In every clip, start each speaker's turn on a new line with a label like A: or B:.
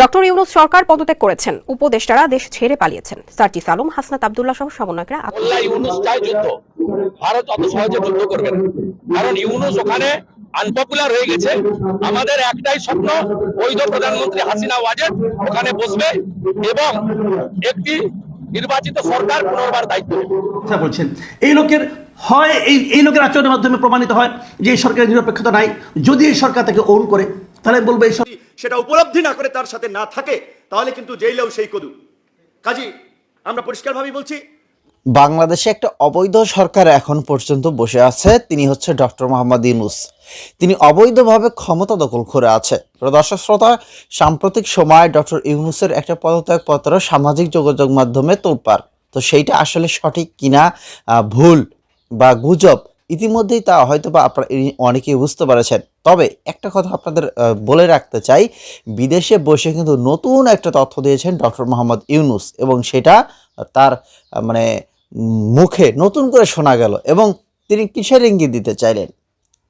A: Doctor Yunus সরকার পদত্যাগ করেছেন। উপদেষ্টারা দেশ ছেড়ে পালিয়েছেন। সার্জিস আলম হাসনাত আবদুল্লাহ সহ সমন্বয়করা
B: মোল্লা ইউনুস চায় যুদ্ধ। ভারত অত সহজে যুদ্ধ করবে না। কারণ ইউনুস ওখানে আনপপুলার হয়ে গেছে। আমাদের একটাই স্বপ্ন বৈধ প্রধানমন্ত্রী হাসিনা ওয়াজেদ ওখানে বসবে এবং একটি নির্বাচিত সরকার পুনর্বার দায়িত্ব
C: কথা বলছেন এই লোকের হয় এই এই লোকের আচরণের মাধ্যমে প্রমাণিত হয় যে এই সরকারের নিরপেক্ষতা নাই। যদি এই সরকার তাকে ওন করে তাহলে বলবে এই সরকার
D: সেটা উপলব্ধি না করে তার সাথে না থাকে, তাহলে কিন্তু জেলেও সেই কদু। কাজী, আমরা পরিষ্কারভাবেই বলছি।
E: বাংলাদেশে একটা অবৈধ সরকার এখন পর্যন্ত বসে আছে, তিনি হচ্ছে ডক্টর মোহাম্মদ ইউনুস। তিনি অবৈধভাবে ক্ষমতা দখল করে আছে। দর্শক শ্রোতা, সাম্প্রতিক সময় ডক্টর ইউনুসের একটা পদত্যাগ পত্র সামাজিক যোগাযোগ মাধ্যমে তোলপার তো সেইটা আসলে সঠিক কিনা ভুল বা গুজব ইতিমধ্যেই তা হয়তো বা আপনারা অনেকেই বুঝতে পেরেছেন। তবে একটা কথা আপনাদের বলে রাখতে চাই, বিদেশে বসে কিন্তু নতুন একটা তথ্য দিয়েছেন ডক্টর মোহাম্মদ ইউনুস এবং সেটা তার মানে মুখে নতুন করে শোনা গেল এবং তিনি কিসের ইঙ্গিত দিতে চাইলেন?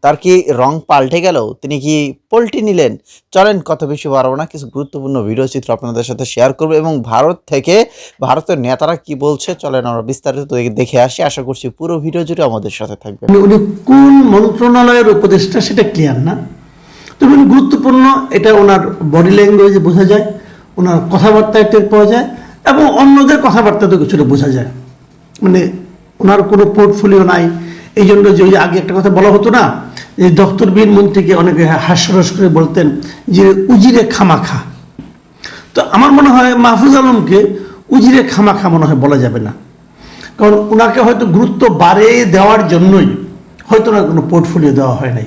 E: তার কি রং পাল্টে গেল? তিনি কি পল্টি নিলেন? চলেন কত বেশি পারব না, কিছু গুরুত্বপূর্ণ ভিডিও চিত্র আপনাদের সাথে শেয়ার করব এবং ভারত থেকে ভারতের নেতারা কি বলছে, চলেন আমরা বিস্তারিত দেখে আসি। আশা করছি পুরো ভিডিও জুড়ে আমাদের সাথে থাকবে।
C: উনি- কোন মন্ত্রণালয়ের উপদেষ্টা সেটা ক্লিয়ার না। তবে উনি গুরুত্বপূর্ণ, এটা ওনার বডি ল্যাঙ্গুয়েজে বোঝা যায়, ওনার কথাবার্তায় টের পাওয়া যায়, এবং অন্যদের কথাবার্তাতেও কিছুটা বোঝা যায়। মানে ওনার কোনো পোর্টফোলিও নাই এই জন্য যে আগে একটা কথা বলা হতো না যে দপ্তর বীর মন্ত্রীকে অনেকে হাস্যরস করে বলতেন যে, উজিরে খামাখা। তো আমার মনে হয় মাহফুজ আলমকে উজিরে খামাখা মনে হয় বলা যাবে না। কারণ ওনাকে হয়তো গুরুত্ব বাড়ে দেওয়ার জন্যই হয়তো ওনার কোনো পোর্টফোলিও দেওয়া হয় নাই।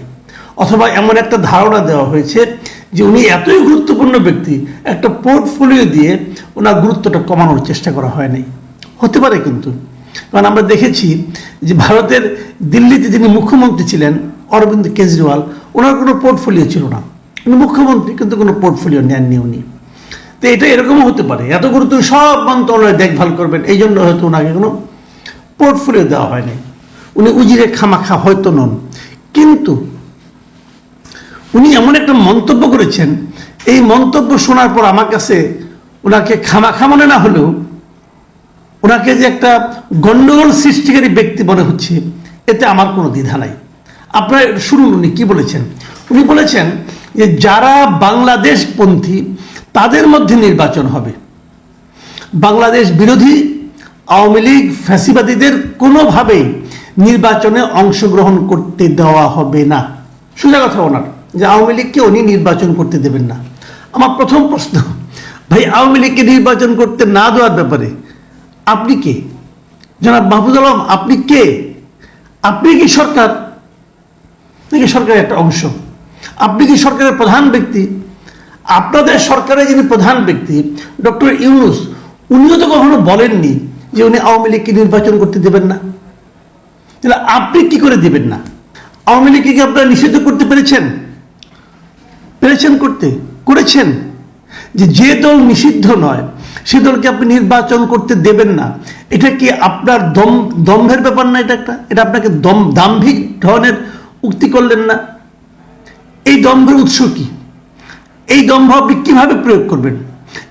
C: অথবা এমন একটা ধারণা দেওয়া হয়েছে যে, উনি এতই গুরুত্বপূর্ণ ব্যক্তি, একটা পোর্টফোলিও দিয়ে ওনার গুরুত্বটা কমানোর চেষ্টা করা হয় নাই। হতে পারে কিন্তু। কারণ আমরা দেখেছি যে, ভারতের দিল্লিতে যিনি মুখ্যমন্ত্রী ছিলেন অরবিন্দ কেজরিওয়াল, ওনার কোনো পোর্টফোলিও ছিল না। উনি মুখ্যমন্ত্রী, কিন্তু কোনো পোর্টফোলিও নেননি উনি। তো এটা এরকমও হতে পারে। এত গুরুত্ব সব মন্ত্রণালয় দেখভাল করবেন, এই জন্য হয়তো ওনাকে কোনো পোর্টফোলিও দেওয়া হয়নি। উনি উজিরে খামাখা হয়তো নন। কিন্তু উনি এমন একটা মন্তব্য করেছেন, এই মন্তব্য শোনার পর আমার কাছে ওনাকে খামাখা মনে না হলেও ওনাকে যে একটা গণ্ডগোল সৃষ্টিকারী ব্যক্তি মনে হচ্ছে, এতে আমার কোনো দ্বিধা নাই। আপনার শুনুন উনি, কি বলেছেন? উনি বলেছেন যে যারা বাংলাদেশপন্থী, তাদের মধ্যে নির্বাচন হবে। বাংলাদেশ বিরোধী আওয়ামী লীগ ফ্যাসিবাদীদের কোনোভাবেই নির্বাচনে অংশগ্রহণ করতে দেওয়া হবে না। সোজা কথা ওনার, যে আওয়ামী লীগকে উনি নির্বাচন করতে দেবেন না। আমার প্রথম প্রশ্ন, ভাই, আওয়ামী লীগকে নির্বাচন করতে না দেওয়ার ব্যাপারে আপনি কে? জনাব মাহফুজ আলম, আপনি কে? আপনি কি সরকার? নাকি সরকারের একটা অংশ? আপনি কি সরকারের প্রধান ব্যক্তি? আপনাদের সরকারের যিনি প্রধান ব্যক্তি, ডক্টর ইউনুস, উনিও তো কখনো বলেননি যে উনি আওয়ামী লীগকে নির্বাচন করতে দেবেন না। তাহলে আপনি কি করে দেবেন না? আওয়ামী লীগকে কি আপনারা নিষিদ্ধ করতে পেরেছেন? পেরেছেন করতে? করেছেন। যে যে দল নিষিদ্ধ নয়, সে দলকে আপনি নির্বাচন করতে দেবেন না। এটা কি আপনার দম দম্ভের ব্যাপার না এটা একটা? এটা আপনাকে দম দাম্ভিক ধরনের উক্তি করলেন না। এই দম্ভের উৎস কি? এই দম্ভ আপনি কীভাবে প্রয়োগ করবেন?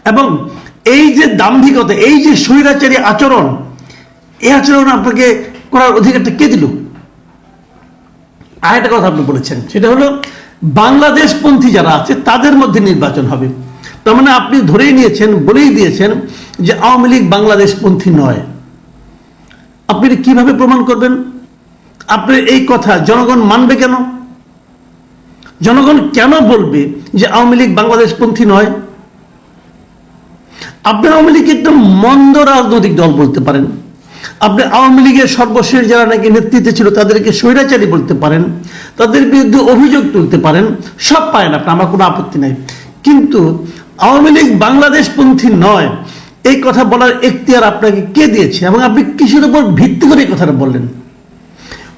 C: এবং এই যে দাম্ভিকতা, এই যে স্বৈরাচারী আচরণ, এই আচরণ আপনাকে করার অধিকারটা কে দিল? আর একটা কথা আপনি বলেছেন, সেটা হলো বাংলাদেশপন্থী যারা আছে, তাদের মধ্যে নির্বাচন হবে। তার মানে আপনি ধরেই নিয়েছেন, বলেই দিয়েছেন যে আওয়ামী লীগ বাংলাদেশপন্থী নয়। আপনি কীভাবে প্রমাণ করবেন? আপনার এই কথা জনগণ মানবে কেন? জনগণ কেন বলবে যে আওয়ামী লীগ বাংলাদেশপন্থী নয়? আপনি আওয়ামী লীগ একদম মন্দ রাজনৈতিক দল বলতে পারেন। আপনি আওয়ামী লীগের সর্বশেষ যারা নাকি নেতৃত্বে ছিল তাদেরকে স্বৈরাচারী বলতে পারেন, তাদের বিরুদ্ধে অভিযোগ তুলতে পারেন, সব পারেন আপনি, আমার কোনো আপত্তি নাই। কিন্তু আওয়ামী লীগ বাংলাদেশপন্থী নয়, এই কথা বলার এখতিয়ার আপনাকে কে দিয়েছে এবং আপনি কিসের উপর ভিত্তি করে এই কথাটা বললেন?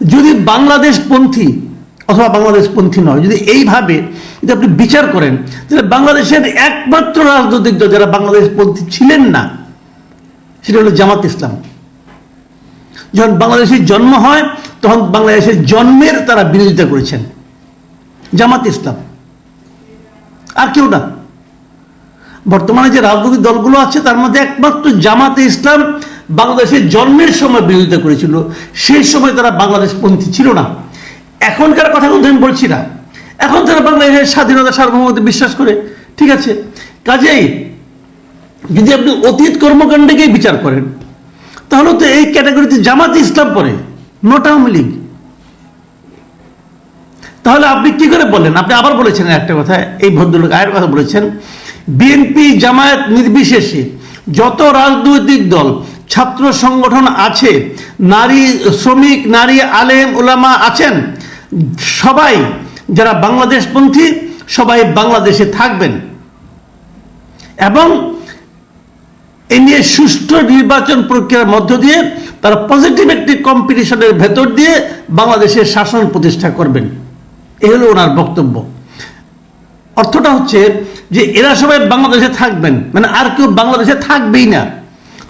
C: যদি বাংলাদেশপন্থী অথবা বাংলাদেশপন্থী নয়, যদি এইভাবে যদি আপনি বিচার করেন, তাহলে বাংলাদেশের একমাত্র রাজনৈতিক দল যারা বাংলাদেশপন্থী ছিলেন না, সেটা হলো জামাত ইসলাম। যখন বাংলাদেশের জন্ম হয়, তখন বাংলাদেশের জন্মের তারা বিরোধিতা করেছেন। জামাত ইসলাম। আর কেউ না। বর্তমানে যে রাজনৈতিক দলগুলো আছে, তার মধ্যে একমাত্র জামাতে ইসলাম বাংলাদেশের জন্মের সময় বিরোধিতা করেছিল, সেই সময় তারা বাংলাদেশ পন্থী ছিল না। এখনকার কথা কিন্তু আমি বলছি না। এখন তারা বাংলাদেশের স্বাধীনতা সার্বভৌমত্বে বিশ্বাস করে, ঠিক আছে? কাজেই যদি আপনি অতীত কর্মকাণ্ডকেই বিচার করেন, তাহলে তো এই ক্যাটাগরিতে জামাত ইসলাম পড়ে নট আওয়ামী লীগ। তাহলে আপনি কি করে বললেন? আপনি আবার বলেছেন একটা কথা, এই ভদ্রলোক আয়ের কথা বলেছেন, বিএনপি জামায়াত নির্বিশেষে যত রাজনৈতিক দল ছাত্র সংগঠন আছে, নারী শ্রমিক, নারী আলেম ওলামা আছেন। সবাই যারা বাংলাদেশপন্থী, সবাই বাংলাদেশে থাকবেন। এবং এ নিয়ে সুষ্ঠু নির্বাচন প্রক্রিয়ার মধ্য দিয়ে তারা পজিটিভ একটি কম্পিটিশনের ভেতর দিয়ে বাংলাদেশের শাসন প্রতিষ্ঠা করবেন। এ হলো ওনার বক্তব্য। অর্থটা হচ্ছে যে এরা সবাই বাংলাদেশে থাকবেন মানে আর কেউ বাংলাদেশে থাকবেই না।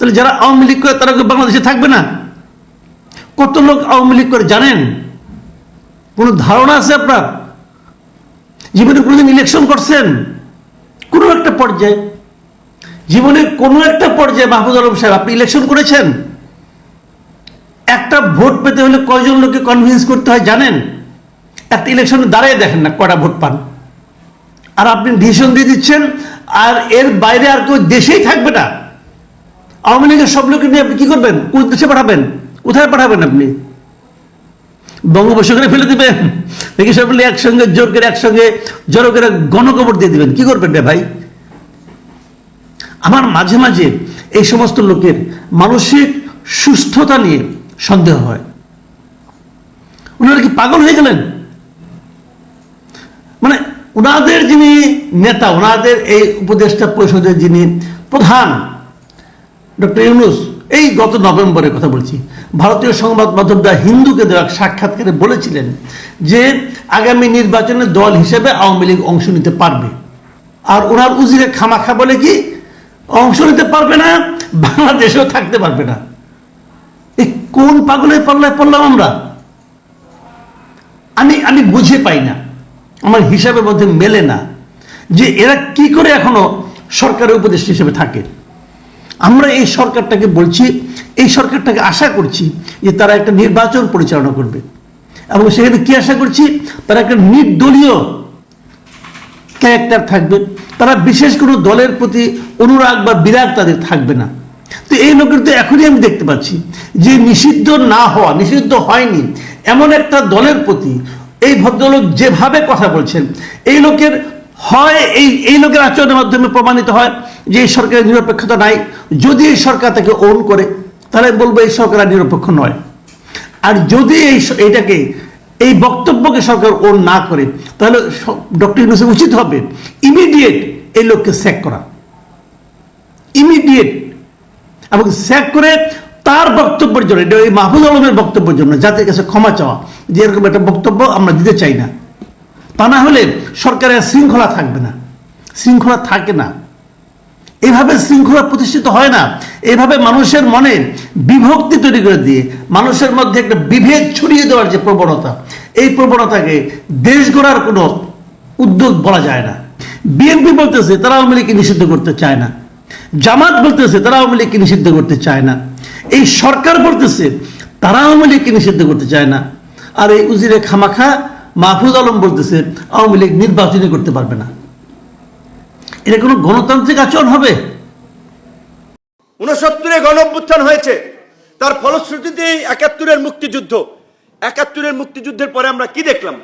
C: তাহলে যারা আওয়ামী লীগ করে তারা বাংলাদেশে থাকবে না? কত লোক আওয়ামী লীগ করে জানেন? কোনো ধারণা আছে আপনার? জীবনে কোনোদিন ইলেকশন করছেন? কোনো একটা পর্যায়ে। জীবনের কোনো একটা পর্যায়ে মাহফুজ আলম সাহেব, আপনি ইলেকশন করেছেন? একটা ভোট পেতে হলে কয়জন লোককে কনভিন্স করতে হয় জানেন? একটা ইলেকশনে দাঁড়িয়ে দেখেন না কটা ভোট পান। আর আপনি ডিসিশন দিয়ে দিচ্ছেন, আর এর বাইরে আর কেউ দেশেই থাকবে না। আওয়ামী লীগের সব লোককে নিয়ে কি করবেন? দেশে পাঠাবেন? কোথায় পাঠাবেন আপনি? বঙ্গোপসাগরে ফেলে দিবেন। নাকি সব একসঙ্গে জোর করে একসঙ্গে জড়ো করে গণকবর দিয়ে দিবেন। কি করবেন রে ভাই? আমার মাঝে মাঝে এই সমস্ত লোকের মানসিক সুস্থতা নিয়ে সন্দেহ হয়। ওনারা কি পাগল হয়ে গেলেন? মানে ওনাদের যিনি নেতা ওনাদের এই উপদেষ্টা পরিষদের যিনি প্রধান ডক্টর ইউনুস এই গত নভেম্বরের কথা বলছি। ভারতীয় সংবাদ মাধ্যম দা হিন্দুকে দেওয়া সাক্ষাৎকারে বলেছিলেন যে আগামী নির্বাচনে দল হিসেবে আওয়ামী লীগ অংশ নিতে পারবে। আর ওনার উজিরে খামাখা বলে কি, অংশ নিতে পারবে না, বাংলাদেশেও থাকতে পারবে না। এই কোন পাগলের পাল্লায় পড়লাম আমরা? আমি আমি বুঝে পাই না। আমার হিসাবের মধ্যে মেলে না যে এরা কি করে এখনও সরকারের উপদেষ্টা হিসেবে থাকে। আমরা এই সরকারটাকে বলছি, এই সরকারটাকে আশা করছি যে তারা একটা নির্বাচন পরিচালনা করবে। এবং সেখানে কি আশা করছি? তারা একটা নির্দলীয় ক্যারেক্টার থাকবে। তারা বিশেষ কোনো দলের প্রতি অনুরাগ বা বিরাগ তাদের থাকবে না। তো এই লোকের তো এখনই আমি দেখতে পাচ্ছি যে নিষিদ্ধ না হওয়া, নিষিদ্ধ হয়নি, এমন একটা দলের প্রতি এই ভদ্রলোক যেভাবে কথা বলছেন, এই লোকের হয় এই এই লোকের আচরণের মাধ্যমে প্রমাণিত হয় যে এই সরকারের নিরপেক্ষতা নাই। যদি এই সরকার তাকে ওন করে, তাহলে বলব এই সরকার নিরপেক্ষ নয়। আর যদি এই এইটাকে, এই বক্তব্যকে সরকার ওন না করে, তাহলে ডক্টর ইউনুসের উচিত হবে ইমিডিয়েট এই লোককে স্যাক করা। ইমিডিয়েট এবং স্যাক করে তার বক্তব্যের জন্য, এটা ওই মাহফুজ আলমের বক্তব্যের জন্য, জাতির কাছে ক্ষমা চাওয়া। যে এরকম একটা বক্তব্য আমরা দিতে চাই না। তা না হলে সরকারের শৃঙ্খলা থাকবে না। শৃঙ্খলা থাকে না। এভাবে শৃঙ্খলা প্রতিষ্ঠিত হয় না। এভাবে মানুষের মনে বিভক্তি তৈরি করে দিয়ে মানুষের মধ্যে একটা বিভেদ ছড়িয়ে দেওয়ার যে প্রবণতা, এই প্রবণতাকে দেশ গড়ার কোনো উদ্যোগ বলা যায় না। বিএনপি বলতেছে, তারা আওয়ামী লীগকে নিষিদ্ধ করতে চায় না। জামাত বলতেছে, তারা আওয়ামী লীগকে নিষিদ্ধ করতে চায় না। এই সরকার বলতেছে, তারা আওয়ামী লীগকে নিষিদ্ধ করতে চায় না। আর এই উজিরে খামাখা মাহফুজ আলম বলতেছে, আওয়ামী লীগ নির্বাচনই করতে পারবে না। এটা কোনো গণতান্ত্রিক আচরণ হবে?
D: উনসত্তরে গণ হয়েছে। তার ফলশ্রুতিতে একাত্তরের মুক্তিযুদ্ধ। একাত্তরের মুক্তিযুদ্ধের পরে আমরা কি দেখলাম?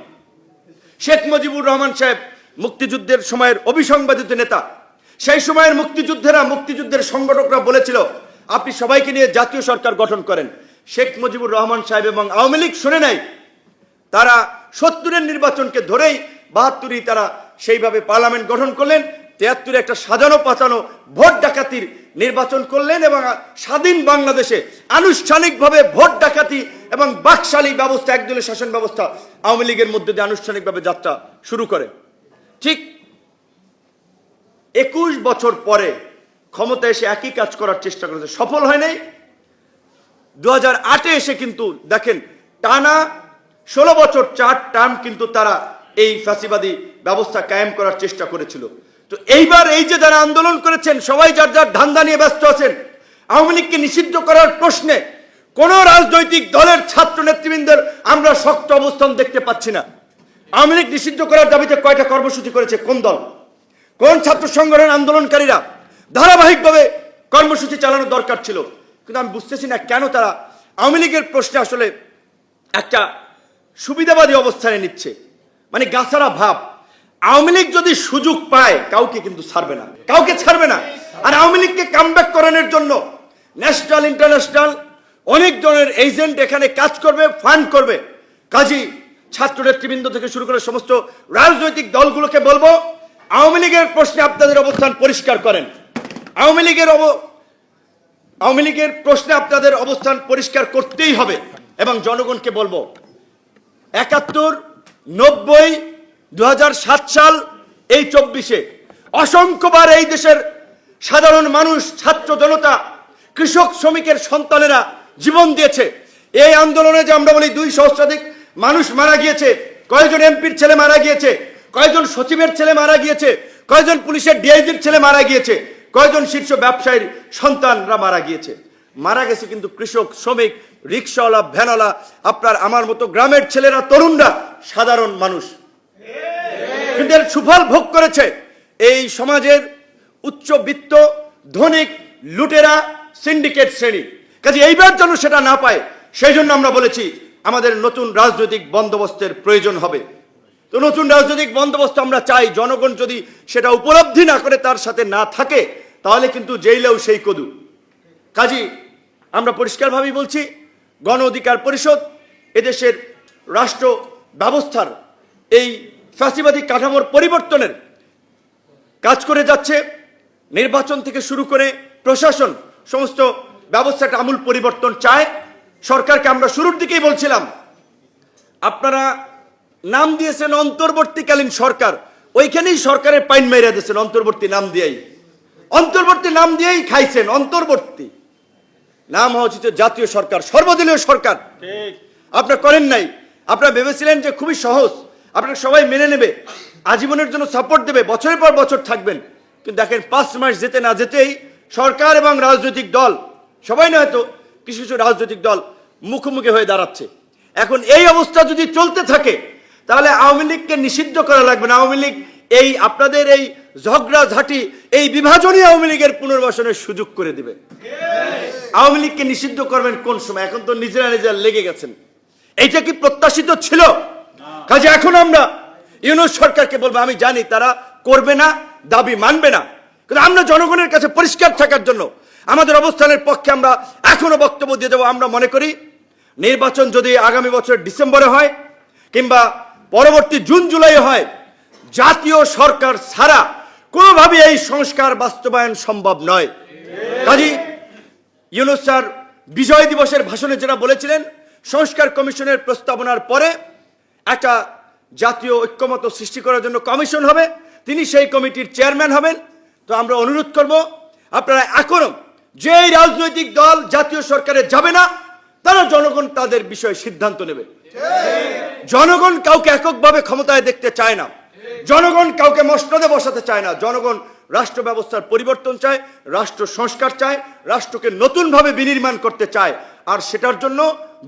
D: শেখ মুজিবুর রহমান সাহেব মুক্তিযুদ্ধের সময়ের অবিসংবাদিত নেতা। সেই সময়ের মুক্তিযুদ্ধেরা মুক্তিযুদ্ধের সংগঠকরা বলেছিল, আপনি সবাইকে নিয়ে জাতীয় সরকার গঠন করেন। শেখ মুজিবুর রহমান সাহেব এবং আওয়ামী লীগ শুনে নাই। তারা সত্তরের নির্বাচনকে ধরেই বাহাত্তরই তারা সেইভাবে পার্লামেন্ট গঠন করলেন তেহাত্তরে একটা সাজানো পাচানো ভোট ডাকাতির নির্বাচন করলেন এবং স্বাধীন বাংলাদেশে আনুষ্ঠানিকভাবে ভোট ডাকাতি এবং বাকশালী ব্যবস্থা, একদলীয় শাসন ব্যবস্থা আওয়ামী লীগের মধ্যে দিয়ে আনুষ্ঠানিকভাবে যাত্রা শুরু করে। ঠিক একুশ বছর পরে ক্ষমতা এসে একই কাজ করার চেষ্টা করেছে। সফল হয় নাই। দু হাজার এসে কিন্তু দেখেন টানা ষোলো বছর চার টার্ম কিন্তু তারা এই ফ্যাসিবাদী ব্যবস্থা কায়েম করার চেষ্টা করেছিল। তো এইবার এই যে যারা আন্দোলন করেছেন, সবাই যার যার ধান্দা নিয়ে ব্যস্ত আছেন, আওয়ামী লীগকে নিষিদ্ধ করার প্রশ্নে কোন রাজনৈতিক দলের ছাত্র নেতৃবৃন্দের আমরা শক্ত অবস্থান দেখতে পাচ্ছি না। আওয়ামী লীগ নিষিদ্ধ করার দাবিতে কয়টা কর্মসূচি করেছে কোন দল? কোন ছাত্র সংগঠন আন্দোলনকারীরা ধারাবাহিকভাবে কর্মসূচি চালানো দরকার ছিল? কিন্তু আমি বুঝতেছি না কেন তারা আওয়ামী লীগের প্রশ্নে আসলে একটা সুবিধাবাদী অবস্থানে নিচ্ছে। মানে গাছারা ভাব। আওয়ামী লীগ যদি সুযোগ পায়, কাউকে কিন্তু ছাড়বে না। কাউকে ছাড়বে না। আর আওয়ামী লীগকে কামব্যাক করানোর জন্য ন্যাশনাল ইন্টারন্যাশনাল অনেক ধরনের এজেন্ট এখানে কাজ করবে ফান্ড করবে। কাজী ছাত্র নেতৃবৃন্দ থেকে শুরু করে সমস্ত রাজনৈতিক দলগুলোকে বলব, আওয়ামী লীগের প্রশ্নে আপনাদের অবস্থান পরিষ্কার করেন। আওয়ামী লীগের আওয়ামী লীগের প্রশ্নে আপনাদের অবস্থান পরিষ্কার করতেই হবে। এবং জনগণকে বলব একাত্তর, নব্বই দু সাল, এই চব্বিশে। অসংখ্যবার এই দেশের সাধারণ মানুষ, ছাত্র জনতা, কৃষক, শ্রমিকের সন্তানেরা জীবন দিয়েছে। এই আন্দোলনে যে আমরা বলি দুই সহস্রাধিক মানুষ মারা গিয়েছে কয়েকজন এমপির ছেলে মারা গিয়েছে কয়েকজন সচিবের ছেলে মারা গিয়েছে কয়েকজন পুলিশের ডিআইজির ছেলে মারা গিয়েছে কয়েকজন শীর্ষ ব্যবসায়ীর সন্তানরা মারা গিয়েছে। মারা গেছে কিন্তু কৃষক, শ্রমিক, রিক্সাওয়ালা, ভ্যানওয়ালা, আপনার আমার মতো গ্রামের ছেলেরা, তরুণরা, সাধারণ মানুষ। কিন্তু এর সুফল ভোগ করেছে এই সমাজের উচ্চবিত্ত ধনিক, লুটেরা, সিন্ডিকেট শ্রেণি। কাজে এইবার যেন সেটা না পায়, সেই জন্য আমরা বলেছি, আমাদের নতুন রাজনৈতিক বন্দোবস্তের প্রয়োজন হবে। তো নতুন রাজনৈতিক বন্দোবস্ত আমরা চাই, জনগণ যদি সেটা উপলব্ধি না করে তার সাথে না থাকে, তাহলে কিন্তু জেইলেও সেই কদু। কাজী আমরা পরিষ্কারভাবেই বলছি, গণ অধিকার পরিষদ এদেশের রাষ্ট্র ব্যবস্থার এই ফ্যাসিবাদী কাঠামোর পরিবর্তনের কাজ করে যাচ্ছে। নির্বাচন থেকে শুরু করে প্রশাসন সমস্ত ব্যবস্থাটা আমূল পরিবর্তন চায়। সরকারকে আমরা শুরুর দিকেই বলছিলাম, আপনারা নাম দিয়েছেন অন্তর্বর্তীকালীন সরকার, ওইখানেই সরকারের পাইন মেরে দিয়েছেন অন্তর্বর্তী নাম দিয়েই। অন্তর্বর্তী নাম দিয়েই খাইছেন, অন্তর্বর্তী। নাম হচ্ছে জাতীয় সরকার সর্বদলীয় সরকার। আপনার করেন নাই। আপনারা ভেবেছিলেন যে খুবই সহজ। আপনারা সবাই মেনে নেবে। আজীবনের জন্য সাপোর্ট দেবে। বছরের পর বছর থাকবেন। কিন্তু দেখেন পাঁচ মাস যেতে না যেতেই সরকার এবং রাজনৈতিক দল সবাই না হয়তো কিছু কিছু রাজনৈতিক দল মুখোমুখি হয়ে দাঁড়াচ্ছে। এখন এই অবস্থা যদি চলতে থাকে তাহলে আওয়ামী লীগকে নিষিদ্ধ করা লাগবে না। আওয়ামী লীগ এই আপনাদের এই ঝগড়া ঝাঁটি এই বিভাজনই আওয়ামী লীগের পুনর্বাসনের সুযোগ করে দিবে। আওয়ামী লীগকে নিষিদ্ধ করবেন কোন সময়? এখন তো নিজেরা নিজেরা লেগে গেছেন। এইটা কি প্রত্যাশিত ছিল? কাজে এখন আমরা ইউনুস সরকারকে বলব, আমি জানি তারা করবে না, দাবি মানবে না। কিন্তু আমরা জনগণের কাছে পরিষ্কার থাকার জন্য আমাদের অবস্থানের পক্ষে আমরা এখনও বক্তব্য দিয়ে দেবো। আমরা মনে করি নির্বাচন যদি আগামী বছর ডিসেম্বরে হয় কিংবা পরবর্তী জুন, জুলাই হয় জাতীয় সরকার ছাড়া কোনোভাবে এই সংস্কার বাস্তবায়ন সম্ভব নয়। কাজী ইউনুস স্যার বিজয় দিবসের ভাষণে যেটা বলেছিলেন সংস্কার কমিশনের প্রস্তাবনার পরে একটা জাতীয় ঐক্যমত সৃষ্টি করার জন্য কমিশন হবে তিনি সেই কমিটির চেয়ারম্যান হবেন। তো আমরা অনুরোধ করব আপনারা এখনও যেই রাজনৈতিক দল জাতীয় সরকারে যাবে না তারা জনগণ তাদের বিষয়ে সিদ্ধান্ত নেবে। জনগণ কাউকে এককভাবে ক্ষমতায় দেখতে চায় না। জনগণ কাউকে মসনদে বসাতে চায় না। জনগণ রাষ্ট্র ব্যবস্থার পরিবর্তন চায়, রাষ্ট্র সংস্কার চায়, রাষ্ট্রকে নতুনভাবে বিনির্মাণ করতে চায়। আর সেটার জন্য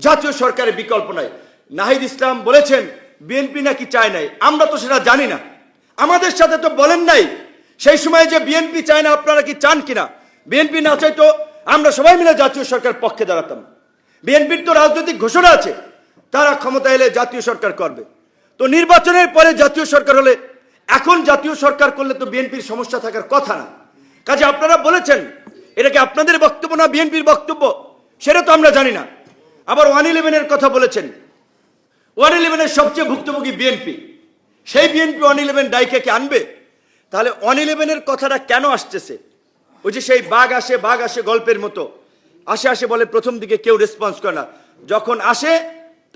D: জাতীয় সরকারের বিকল্প নাই। নাহিদ ইসলাম বলেছেন, বিএনপি নাকি চায় নাই। আমরা তো সেটা জানি না। আমাদের সাথে তো বলেন নাই, সেই সময় যে বিএনপি চায় না, আপনারা কি চান কিনা? বিএনপি না চাইতো আমরা সবাই মিলে জাতীয় সরকার পক্ষে দাঁড়াতাম। বিএনপির তো রাজনৈতিক ঘোষণা আছে, তারা ক্ষমতা এলে জাতীয় সরকার করবে। তো নির্বাচনের পরে জাতীয় সরকার হলে, এখন জাতীয় সরকার করলে তো বিএনপির সমস্যা থাকার কথা না। কাজে আপনারা বলেছেন, এটা কি আপনাদের বক্তব্য না বিএনপির বক্তব্য? সেটা তো আমরা জানি না। আবার ওয়ান ইলেভেনের কথা বলেছেন। ওয়ান ইলেভেনের সবচেয়ে ভুক্তভোগী বিএনপি। সেই বিএনপি ওয়ান ইলেভেন ডাইকে কি আনবে? তাহলে ওয়ান ইলেভেনের কথাটা কেন আসতেছে? ওই যে সেই বাঘ আসে বাঘ আসে গল্পের মতো। আসে আসে বলে প্রথম দিকে কেউ রেসপন্স করে না। যখন আসে,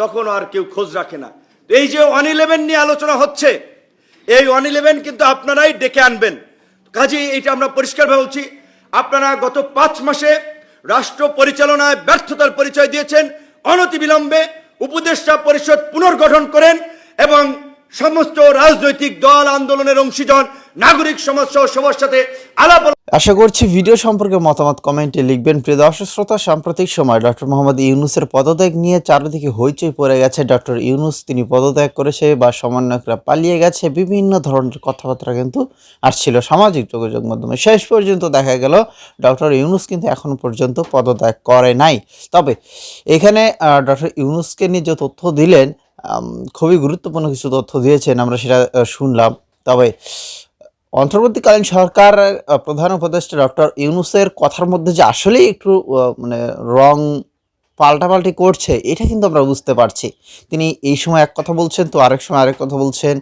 D: তখন আর কেউ খোঁজ রাখে না। এই যে ওয়ান ইলেভেন নিয়ে আলোচনা হচ্ছে, এই ওয়ান ইলেভেন কিন্তু আপনারাই ডেকে আনবেন। কাজে এটা আমরা পরিষ্কারভাবে বলছি, আপনারা গত পাঁচ মাসে রাষ্ট্র পরিচালনায় ব্যর্থতার পরিচয় দিয়েছেন অনতিবিলম্বে উপদেষ্টা পরিষদ পুনর্গঠন করেন এবং সমস্ত রাজনৈতিক দল আন্দোলনের অংশীজন নাগরিক সমাজ সহ সবার সাথে আলাপ
E: আশা করছি ভিডিও সম্পর্কে মতামত কমেন্টে লিখবেন। প্রিয় দর্শক শ্রোতা, সাম্প্রতিক সময় ডক্টর মোহাম্মদ ইউনুসের পদত্যাগ নিয়ে চারিদিকে হইচই পড়ে গেছে ডক্টর ইউনুস। তিনি পদত্যাগ করেছে বা সমন্বয়করা পালিয়ে গেছে, বিভিন্ন ধরনের কথাবার্তা কিন্তু আসছিল সামাজিক যোগাযোগ মাধ্যমে। শেষ পর্যন্ত দেখা গেল, ডক্টর ইউনুস কিন্তু এখনও পর্যন্ত পদত্যাগ করে নাই। তবে এখানে ডক্টর ইউনুসকে নিয়ে যে তথ্য দিলেন খুবই গুরুত্বপূর্ণ কিছু তথ্য দিয়েছেন, আমরা সেটা শুনলাম। তবে অন্তর্বর্তীকালীন সরকার প্রধান উপদেষ্টা ডক্টর ইউনুসের কথার মধ্যে যে আসলেই একটু মানে রং পাল্টাপাল্টি করছে, এটা কিন্তু আমরা বুঝতে পারছি। তিনি এই সময় এক কথা বলছেন, তো আরেক সময় আরেক কথা বলছেন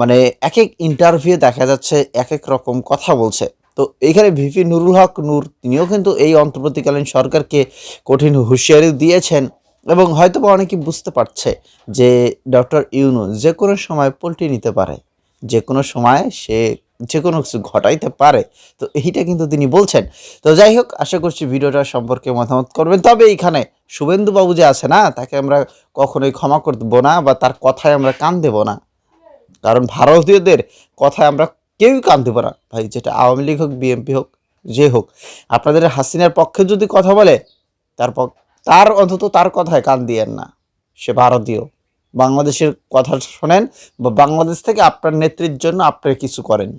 E: মানে এক এক ইন্টারভিউ দেখা যাচ্ছে এক এক রকম কথা বলছে। তো এখানে ভিপি নুরুল হক, নূর, তিনিও কিন্তু এই অন্তর্বর্তীকালীন সরকারকে কঠিন হুঁশিয়ারি দিয়েছেন এবং হয়তো বা অনেকে বুঝতে পারছে যে ডক্টর ইউনুস যে কোনো সময় পল্টি নিতে পারে, যে কোনো সময় সে যে কোনো কিছু ঘটাইতে পারে। তো এইটা কিন্তু তিনি বলছেন। তো যাই হোক, আশা করছি ভিডিওটা সম্পর্কে মতামত করবেন। তবে এইখানে শুভেন্দু বাবু যে আছে না, তাকে আমরা কখনোই ক্ষমা করব না বা তার কথায় আমরা কান দেব না। কারণ ভারতীয়দের কথায় আমরা কেউই কান দেবো না। ভাই, যেটা আওয়ামী লীগ হোক, বিএনপি হোক, যে হোক, আপনাদের হাসিনার পক্ষে যদি কথা বলে, তার তার অন্তত তার কথায় কান দিয়েন না। সে ভারতীয়। বাংলাদেশের কথা শোনেন বা বাংলাদেশ থেকে আপনার নেত্রীর জন্য আপনার কিছু করেন।